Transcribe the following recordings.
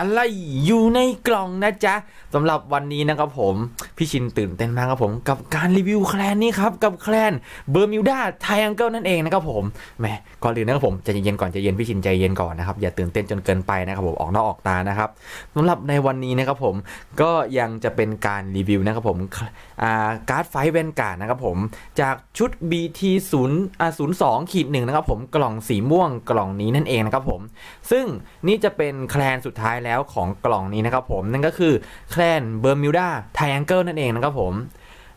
อะไรอยู่ในกล่องนะจ๊ะสำหรับวันนี้นะครับผม พี่ชินตื่นเต้นมากครับผมกับการรีวิวแคลนนี้ครับกับแคลนเบอร์มิวดาไทแองเกิลนั่นเองนะครับผมแหมก่อนอื่นนะครับผมใจเย็นๆก่อนใจเย็นพี่ชินใจเย็นก่อนนะครับอย่าตื่นเต้นจนเกินไปนะครับผมออกนอกออกตานะครับสำหรับในวันนี้นะครับผมก็ยังจะเป็นการรีวิวนะครับผมการ์ดไฟเวนการ์ดนะครับผมจากชุด BT 0อ่า02ขีดหนึ่งนะครับผมกล่องสีม่วงกล่องนี้นั่นเองนะครับผม ซึ่งนี่จะเป็นแคลนสุดท้ายแล้วของกล่องนี้นะครับผมนั่นก็คือแคลนเบอร์มิวดาไทแองเกิลนั่นเองนะครับผม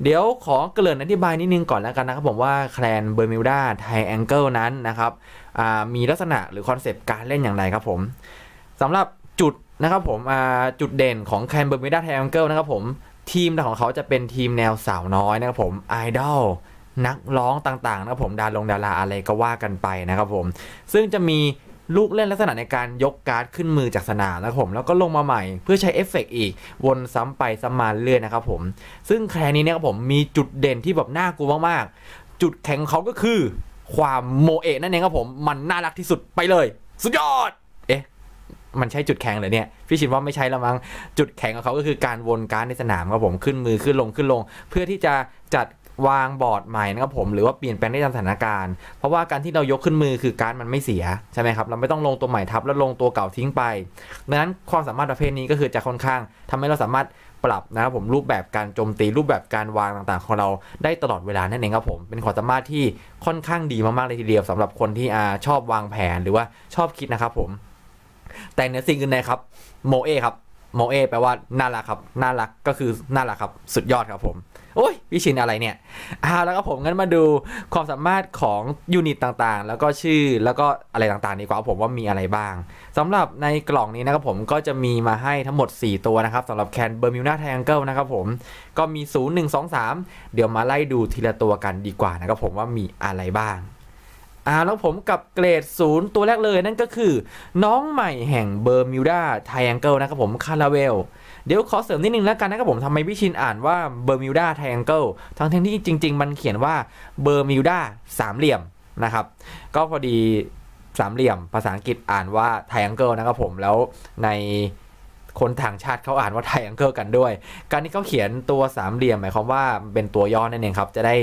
เดี๋ยวขอเกริ่นอธิบายนิดนึงก่อนแล้วกันนะครับผมว่าแคลนเบอร์มิวดาไทแองเกิลนั้นนะครับมีลักษณะหรือคอนเซปต์การเล่นอย่างไรครับผมสำหรับจุดนะครับผมจุดเด่นของแคลนเบอร์มิวดาไทแองเกิลนะครับผมทีมของเขาจะเป็นทีมแนวสาวน้อยนะครับผมไอดอลนักร้องต่างๆนะครับผมดาลงดาราอะไรก็ว่ากันไปนะครับผมซึ่งจะมี ลูกเล่นลักษณะในการยกการ์ดขึ้นมือจากสนามนะครับผมแล้วก็ลงมาใหม่เพื่อใช้เอฟเฟกอีกวนซ้ำไปซ้ำมาเรื่อยนะครับผมซึ่งแคลนี้เนี่ยครับผมมีจุดเด่นที่แบบน่ากลัวมากๆ จุดแข็งเขาก็คือความโมเอะนั่นเองครับผมมันน่ารักที่สุดไปเลย สุดยอด เอ๊ะมันใช่จุดแข็งเหรอเนี่ยพี่ชินว่าไม่ใช่ละมั้งจุดแข็งของเขาก็คือการวนการ์ดในสนามครับผมขึ้นมือขึ้นลงขึ้นลง เพื่อที่จะจัด วางบอร์ดใหม่นะครับผมหรือว่าเปลี่ยนแปลงได้ตามสถานการณ์ เพราะว่าการที่เรายกขึ้นมือคือการมันไม่เสียใช่ไหมครับเราไม่ต้องลงตัวใหม่ทับแล้วลงตัวเก่าทิ้งไปดังนั้นความสามารถประเภทนี้ก็คือจะค่อนข้างทำให้เราสามารถปรับนะครับผมรูปแบบการโจมตีรูปแบบการวางต่างๆ ของเราได้ตลอดเวลานั่นเองครับผมเป็นความสามารถที่ค่อนข้างดีมากๆเลยทีเดียวสำหรับคนที่อาชอบวางแผนหรือว่าชอบคิดนะครับผม แต่เนื้อสิ่งอื่นใดครับโมเอครับ โมเอแปลว่าน่ารักครับ น่ารักก็คือน่ารักครับ สุดยอดครับผม โอ้ยพี่ชินอะไรเนี่ยอ่าแล้วก็ผมงั้นมาดูความสามารถของยูนิตต่างๆ แล้วก็ชื่อแล้วก็อะไรต่างๆดีกว่าผมว่ามีอะไรบ้างสำหรับในกล่องนี้นะครับผมก็จะมีมาให้ทั้งหมด 4 ตัวนะครับสำหรับแคนเบอร์มิวนาไทแองเกิลนะครับผมก็มี 0 1 2 3 เดี๋ยวมาไล่ดูทีละตัวกันดีกว่านะครับผมว่ามีอะไรบ้าง อ่าแล้วผมกับเกรดศูนย์ตัวแรกเลยนั่นก็คือ น้องใหม่แห่งเบอร์มิวดาไทแองเกิลนะครับผมคาราเวลเดี๋ยวขอเสริมนิดนึงแล้วกันนะครับผมทำไมพี่ชินอ่านว่าเบอร์มิวดาไทแองเกิลทั้งที่จริง ๆ มันเขียนว่าเบอร์มิวดาสามเหลี่ยมนะครับก็พอดีสามเหลี่ยม ภาษาอังกฤษอ่านว่าไทแองเกิลนะครับผมแล้วในคนต่างชาติเขาอ่านว่าไทแองเกิลกันด้วย การที่เขาเขียนตัวสามเหลี่ยมหมายความว่าเป็นตัวย่อนั่นเองครับจะได้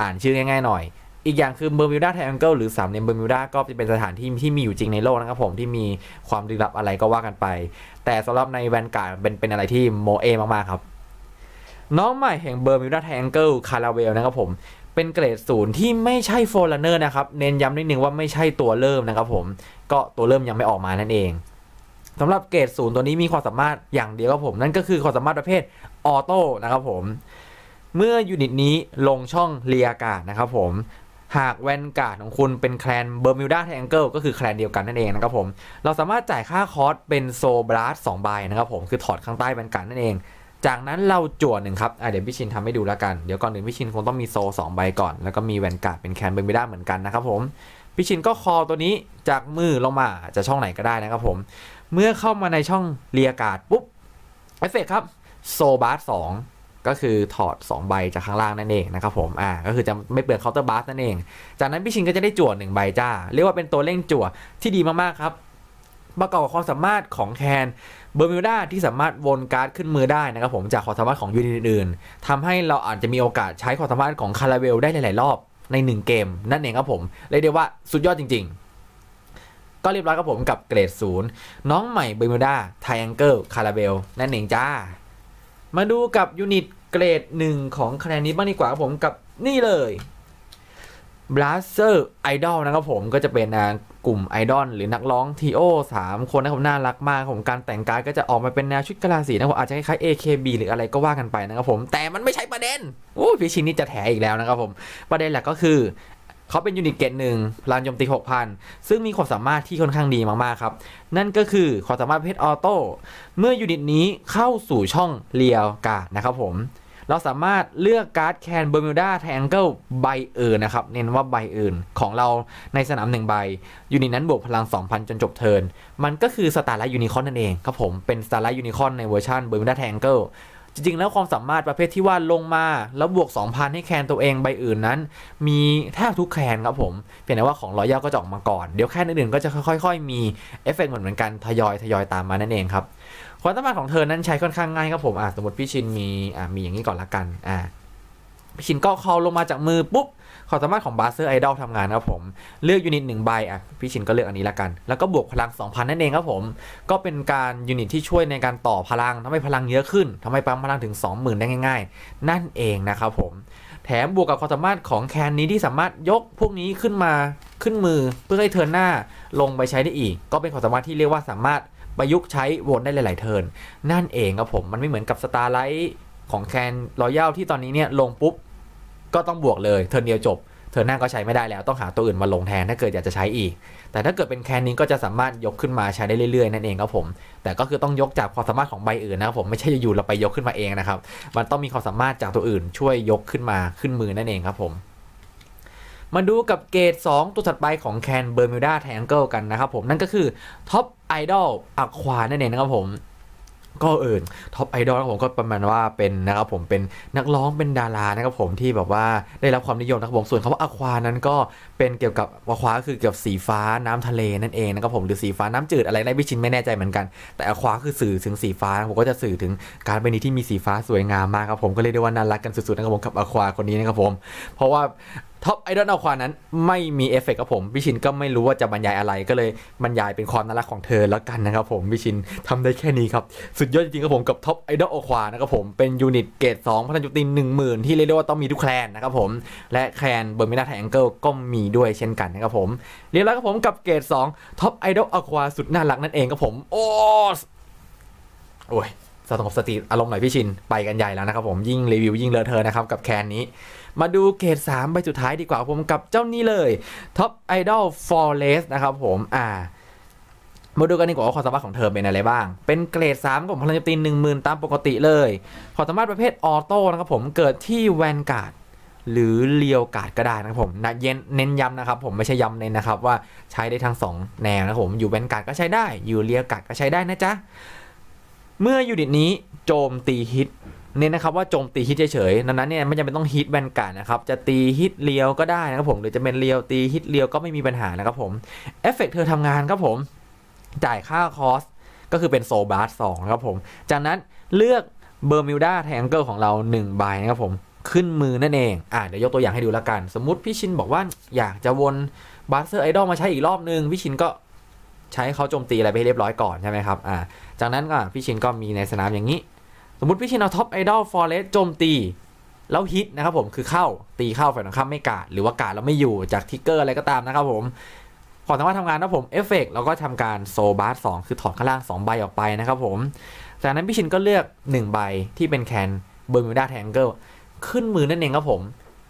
อ่านชื่อง่าย ๆ หน่อย อีกอย่างคือเบอร์มิวดาไทแองเกิลหรือสามเหลี่ยมเบอร์มิวดาก็จะเป็นสถานที่ที่มีอยู่จริงในโลกนะครับผมที่มีความลึกลับอะไรก็ว่ากันไป แต่สำหรับในแวนการ์ดเป็นเป็นอะไรที่โมเอมากๆครับ น้องใหม่แห่งเบอร์มิวดาไทแองเกิลคาราเวลนะครับผมเป็นเกรดศูนย์ที่ไม่ใช่โฟลเนอร์นะครับ เน้นย้ำนิดนึงว่าไม่ใช่ตัวเริ่มนะครับผมก็ตัวเริ่มยังไม่ออกมานั่นเองสำหรับเกรดศูนย์ตัวนี้มีความสามารถอย่างเดียวครับผมนั่นก็คือความสามารถประเภทออโต้นะครับผมเมื่อยูนิตนี้ลงช่องเรียกาศนะครับผม หากแวนการ์ดของคุณเป็นแคลนเบอร์มิวดาแทงเกิลก็คือแคลนเดียวกันนั่นเองนะครับผม เราสามารถจ่ายค่าคอสเป็นโซบลัสสองใบนะครับผมคือถอดข้างใต้แวนการ์ดนั่นเอง จากนั้นเราจวดหนึ่งครับเดี๋ยวพี่ชินทำให้ดูแล้วกัน เดี๋ยวก่อนหนึ่งพี่ชินคงต้องมีโซสองใบก่อน แล้วก็มีแวนการ์ดเป็นแคลนเบอร์มิวดาเหมือนกันนะครับผมพี่ชินก็คอตัวนี้จากมือลงมาจะช่องไหนก็ได้นะครับผม เมื่อเข้ามาในช่องเรียกาดปุ๊บเอฟเฟกครับโซบาร์สอง ก็คือถอด 2 ใบจากข้างล่างนั่นเองนะครับผมอ่าก็คือจะไม่เปลืองเคาน์เตอร์บาร์นั่นเอง จากนั้นพี่ชินก็จะได้จั่วหนึ่งใบจ้า เรียกว่าเป็นตัวเร่งจั่วที่ดีมากๆครับประกอบกับความสามารถของแคนเบอร์มิวดาที่สามารถวนการ์ดขึ้นมือได้นะครับผมจากความสามารถของยูนิตอื่นๆทำให้เราอาจจะมีโอกาสใช้ความสามารถของคาราเวลได้หลายๆรอบใน 1 เกม นั่นเองครับผมเรียกได้ว่าสุดยอดจริง ๆ ก็เรียบร้อยครับผมกับเกรดศูนย์น้องใหม่เบอร์มิวดาไทแองเกิลคาราเวลนั่นเองจ้า มาดูกับยูนิตเกรดหนึ่งของคะแนนนี้บ้างดีกว่าครับผมกับนี่เลย b l a s t e r Idol นะครับผมก็จะเป็นกลุ่มไอดอลหรือนักร้องทีโอสามคนนะครับ น่ารักมากผมการแต่งกายก็จะออกมาเป็นแนวชุดกลาสีนะผมอาจจะคล้ายๆ AKB หรืออะไรก็ว่ากันไปนะครับผมแต่มันไม่ใช่ประเด็นโอ้พี่ชินนี่จะแถอีกแล้วนะครับผม ประเด็นหลักก็คือ เขาเป็นยูนิตเกตหนึ่งพลังโจมตี 6,000 ซึ่งมีความสามารถที่ค่อนข้างดีมากๆครับ นั่นก็คือความสามารถเพชรออโต้เมื่อยูนิตนี้เข้าสู่ช่องเรียวกาดนะครับผม เราสามารถเลือกการ์ดแคนเบอร์มิวดาแทงเกิลใบเอื่นนะครับ เน้นว่าใบเอื่นของเราในสนามหนึ่งใบยูนิตนั้นบวกพลัง 2,000 จนจบเทิร์นมันก็คือสตาร์ไลท์ยูนิคอนนั่นเองครับผมเป็นสตาร์ไลท์ยูนิคอนในเวอร์ชันเบอร์มิวดาแทงเกิล จริงๆ แล้วความสามารถประเภทที่ว่าลงมาแล้วบวก 2,000 ให้แคนตัวเองใบอื่นนั้น มีแทบทุกแคนครับผมเพียงแต่ว่าของรอยย่าก็จะออกมาก่อน เดี๋ยวแคนอื่นๆก็จะค่อย ๆ มีเอฟเฟกต์เหมือนกันทยอยทยอยตามมานั่นเองครับความสามารถของเธอนั้นใช้ค่อนข้างง่ายครับผมอะสมมติพี่ชินมีอะมีอย่างนี้ก่อนละกันอะ พี่ชินก็คอลงมาจากมือปุ๊บความสามารถของบาสเซอร์ไอดอลทำงานครับผม เลือกยูนิตหนึ่งใบอะพี่ชินก็เลือกอันนี้ละกัน แล้วก็บวกพลัง 2,000 นั่นเองครับผม ก็เป็นการยูนิตที่ช่วยในการต่อพลังทำให้พลังเยอะขึ้นทำให้ปั๊มพลังถึง 20,000 ได้ง่าย ๆ นั่นเองนะครับผม แถมบวกกับความสามารถของแคนนี้ที่สามารถยกพวกนี้ขึ้นมาขึ้นมือเพื่อให้เทิร์นหน้าลงไปใช้ได้อีก ก็เป็นความสามารถที่เรียกว่าสามารถประยุกต์ใช้วนได้หลาย ๆ เทิร์นนั่นเองครับผมมันไม่เหมือนกับสตาร์ไลท์ ของแคนรอยัลที่ตอนนี้เนี่ยลงปุ๊บ ก็ต้องบวกเลยเทิร์เดียวจบ เทิร์หน้าก็ใช้ไม่ได้แล้วต้องหาตัวอื่นมาลงแทนถ้าเกิดอยากจะใช้อีก แต่ถ้าเกิดเป็นแคนนี้ก็จะสามารถยกขึ้นมาใช้ได้เรื่อยๆ นั่นเองครับผม แต่ก็คือต้องยกจากความสามารถของใบอื่นนะครับผมไม่ใช่อยู่เราไปยกขึ้นมาเองนะครับมันต้องมีความสามารถจากตัวอื่น ช่วยยกขึ้นมาขึ้นมือนั่นเองครับผมมาดูกับเกรด2 ตัวถัดไปของแคนเบอร์มิวดาแทงเกิลกันนะครับผม นั่นก็คือท็อปไอดอลอะควานั่นเองนะครับผม ก็เอิญท็อปไอดอลนะครับผมก็ประมาณว่าเป็นนะครับผมเป็นนักร้องเป็นดารานะครับผมที่แบบว่าได้รับความนิยมนะครับผมส่วนคำว่าอควานั้นก็เป็นเกี่ยวกับอควาคือเกี่ยวกับสีฟ้าน้ำทะเลนั่นเองนะครับผมหรือสีฟ้าน้ำจืดอะไรในพิชินไม่แน่ใจเหมือนกัน แต่อควาคือสื่อถึงสีฟ้าผมก็จะสื่อถึงการเป็นที่มีสีฟ้าสวยงามมากครับผมก็เรียได้ว่าน่ารักกันสุดๆนะครับผมกับอควาคนนี้นะครับผม เพราะว่า ท็อปไอดอลเอาควานั้นไม่มีเอฟเฟกต์ครับผมพี่ชินก็ไม่รู้ว่าจะบรรยายอะไรก็เลยบรรยายเป็นความน่ารักของเธอแล้วกันนะครับผมพี่ชินทำได้แค่นี้ครับสุดยอดจริงๆครับผมกับท็อปไอดอลเอาควานะครับผมเป็นยูนิตเกรด2พันจุตินหนึ่งหมื่นที่เรียกได้ว่าต้องมีทุกแคลนนะครับผมและแคลนเบอร์มินาไทแองเกิลก็มีด้วยเช่นกันนะครับผมเรียบร้อยครับผมกับเกรด2ท็อปไอดอลเอาควาสุดน่ารักนั่นเองครับผมโอ้โอ้ยสงบสติอารมณ์หน่อยพี่ชินไปกันใหญ่แล้วนะครับผมยิ่งรีวิวยิ่งเลอะเทอะนะครับกับแคนนี้ มาดูเกรด3ใบสุดท้ายดีกว่าผมกับเจ้านี้เลย Top Idol Forest นะครับผมอ่ามาดูกันดีกว่าว่าความสามารถของเธอเป็นอะไรบ้าง เป็นเกรด 3 ของพลังโจมตี10,000 ตามปกติเลย ความสามารถประเภทออโต้นะครับผม เกิดที่แวนการ์ดหรือเลียวการ์ดก็ได้นะครับผมนะเย็นเน้นย้ำนะครับผมไม่ใช่ย้ำเน้นนะครับว่าใช้ได้ทั้ง 2 แนวนะครับผม อยู่แวนการ์ดก็ใช้ได้ อยู่เลียวการ์ดก็ใช้ได้นะจ๊ะ เมื่อยูนิตนี้โจมตีฮิต เน้นนะครับว่าโจมตีฮิตเฉยๆดังนั้นเนี่ยไม่จำเป็นต้องฮิตแวนการ์ดนะครับ จะตีฮิตเลียวก็ได้นะครับผม หรือจะเป็นเลียวตีฮิตเลียวก็ไม่มีปัญหานะครับผม เอฟเฟกเธอทำงานครับผม จ่ายค่าคอส ก็คือเป็นโซบาร์สองครับผม จากนั้นเลือกเบอร์มิวดาแทงเกิลของเรา1ใบนะครับผม ขึ้นมือนั่นเอง อ่าเดี๋ยวยกตัวอย่างให้ดูแล้วกัน สมมติพี่ชินบอกว่าอยากจะวนบาร์เซอร์ไอดอลมาใช้อีกรอบนึงพี่ชินก็ใช้เขาโจมตีอะไรไปให้เรียบร้อยก่อนใช่ไหมครับ อ่า จากนั้นก็พี่ชินก็มีในสนามอย่างนี้ สมมติพี่ชินเอาท็อปไอดอลฟอร์เรสโจมตี แล้วฮิตนะครับผมคือเข้าตีเข้าฝ่ายตรงข้ามไม่กาดหรือว่ากาดแล้วไม่อยู่จากทิกเกอร์อะไรก็ตามนะครับผมขอสามารถทำงานนะผมเอฟเฟกแล้วก็ทำการโซบาร์สองคือถอดข้างล่าง 2 ใบออกไปนะครับผม จากนั้นพี่ชินก็เลือก 1 ใบที่เป็นแคนเบอร์มิวดาแทงเกิลขึ้นมือนั่นเองครับผม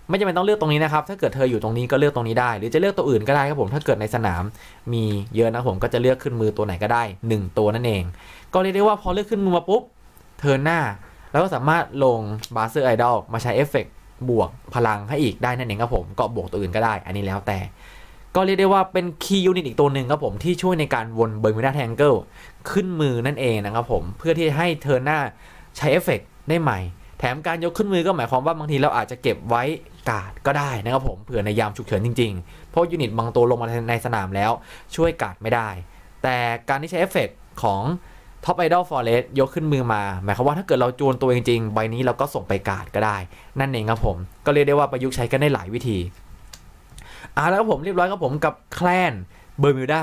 ไม่จำเป็นต้องเลือกตรงนี้นะครับ ถ้าเกิดเธออยู่ตรงนี้ก็เลือกตรงนี้ได้ หรือจะเลือกตัวอื่นก็ได้ครับผม ถ้าเกิดในสนามมีเยอะนะผมก็จะเลือกขึ้นมือตัวไหนก็ได้ 1 ตัวนั่นเอง ก็เรียกได้ว่าพอเลือกขึ้นมือมาปุ๊บ เทิร์นหน้า แล้วก็สามารถลงบาสเซอร์ไอดอลมาใช้เอฟเฟกบวกพลังให้อีกได้นั่นเองครับผมก็บวกตัวอื่นก็ได้ อันนี้แล้วแต่ ก็เรียกได้ว่าเป็นคีย์ยูนิตอีกตัวหนึ่งครับผมที่ช่วยในการวนเบอร์มิวดาแทงเกิลขึ้นมือนั่นเองนะครับผมเพื่อที่จะให้เทิร์นหน้าใช้เอฟเฟกได้ใหม่ แถมการยกขึ้นมือก็หมายความว่าบางทีเราอาจจะเก็บไว้กาดก็ได้นะครับผมเผื่อในยามฉุกเฉินจริงๆ เพราะยูนิตบางตัวลงมาในสนามแล้วช่วยกาดไม่ได้ แต่การที่ใช้เอฟเฟกของ Top Idol Forest ยกขึ้นมือมา หมายความว่าถ้าเกิดเราจูนตัวจริงๆ ใบนี้เราก็ส่งไปกาดก็ได้ นั่นเองครับผม ก็เรียกได้ว่าประยุกต์ใช้กันได้หลายวิธีอ่าแล้วครับผมเรียบร้อยครับผมกับแคลนเบอร์มิวดา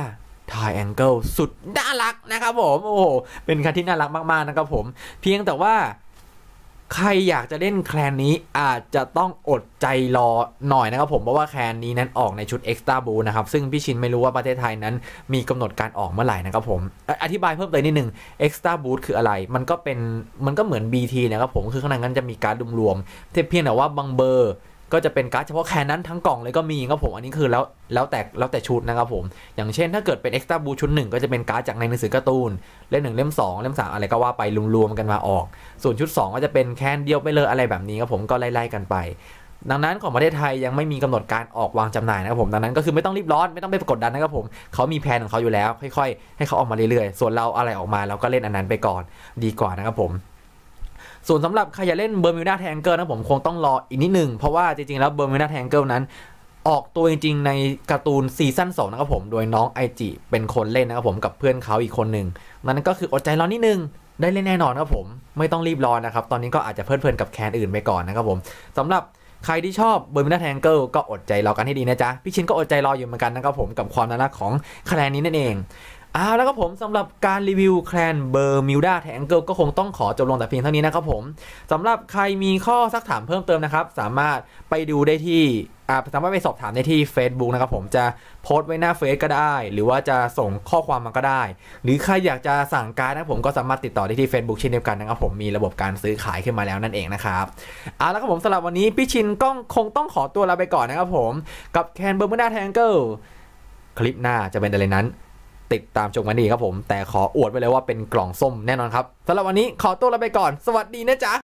ทายแองเกิลสุดน่ารักนะครับผม โอ้โห เป็นคันที่น่ารักมากๆนะครับผม เพียงแต่ว่า ใครอยากจะเล่นแคลนนี้อาจจะต้องอดใจรอหน่อยนะครับผมเพราะว่าแคลนนี้นั้นออกในชุด Extra b o o นะครับ ซึ่งพี่ชินไม่รู้ว่าประเทศไทยนั้นมีกำหนดการออกเมื่อไหร่นะครับผมออธิบายเพิ่มเติมนิดนึง Extra b o o คืออะไร มันก็เป็นมันก็เหมือน BT นะครับผม คือข้างในนั้นจะมีการ์ดรวมๆแต่เพียงแต่ว่าบางเบอร์ ก็จะเป็นการ์ดเฉพาะแคนนั้นทั้งกล่องเลยก็มีครับผมอันนี้คือแล้วแล้วแต่แล้วแต่ชุดนะครับผม อย่างเช่นถ้าเกิดเป็น Extra b o o ชุดหนึ่งก็จะเป็นการ์ดจากในหนังสือการ์ตูน เล่มหนึ่งเล่มสองเล่มสามอะไรก็ว่าไปรวมๆกันมาออก ส่วนชุด 2 ก็จะเป็นแคนเดียวไปเลยอะไรแบบนี้ครับผมก็ไล่ๆกันไป ดังนั้นของประเทศไทยยังไม่มีกำหนดการออกวางจำหน่ายนะครับผมดังนั้นก็คือไม่ต้องรีบร้อนไม่ต้องไปกดดันนะครับผมเขามีแผนของเขาอยู่แล้วค่อยๆ ให้เขาออกมาเรื่อยๆ ส่วนเราอะไรออกมาเราก็เล่นอันนั้นไปก่อนดีกว่านะครับผม ส่วนสำหรับใครอยากเล่นเบอร์มิวดาแทงเกิลนะผมคงต้องรออีกนิดหนึ่งเพราะว่าจริงๆแล้วเบอร์มิวดาแทงเกิลนั้น ออกตัวจริงๆในการ์ตูนซีซั่น2นะครับผมโดยน้องไอจิเป็นคนเล่นนะครับผมกับเพื่อนเขาอีกคนหนึ่งนั้นก็คืออดใจรอนิดนึงได้เล่นแน่นอนครับผมไม่ต้องรีบร้อนนะครับตอนนี้ก็อาจจะเพลิดเพลินกับแคนอื่นไปก่อนนะครับผมสำหรับใครที่ชอบเบอร์มินาแทงเกิลก็อดใจรอกันให้ดีนะจ๊ะ พี่ชินก็อดใจรออยู่เหมือนกันนะครับผมกับความน่ารักของแคลนนี้นั่นเอง อาแล้วครับผมสำหรับการรีวิวแคลนเบอร์มิวดาแทงเกิลก็คงต้องขอจบลงแต่เพียงเท่านี้นะครับผมสำหรับใครมีข้อสักถามเพิ่มเติมนะครับ สามารถไปดูได้ที่อ่าสามารถไปสอบถามได้ที่ Facebook นะครับผมจะโพสต์ไว้หน้าเฟซก็ได้ หรือว่าจะส่งข้อความมาก็ได้ หรือใครอยากจะสั่งการนะครับผมก็สามารถติดต่อได้ที่ Facebook เช่นเดียวกันนะครับผมมีระบบการซื้อขายขึ้นมาแล้วนั่นเองนะครับเอาละครับผมสำหรับวันนี้พี่ชินก็คงต้องขอตัวลาไปก่อนนะครับผมกับแคนเบอร์มูดาแทงเกิลคลิปหน้าจะเป็นอะไรนั้น ติดตามชมกันดีครับผม แต่ขออวดไว้เลยว่าเป็นกล่องส้มแน่นอนครับสำหรับวันนี้ขอตัวลาไปก่อน สวัสดีนะจ๊ะ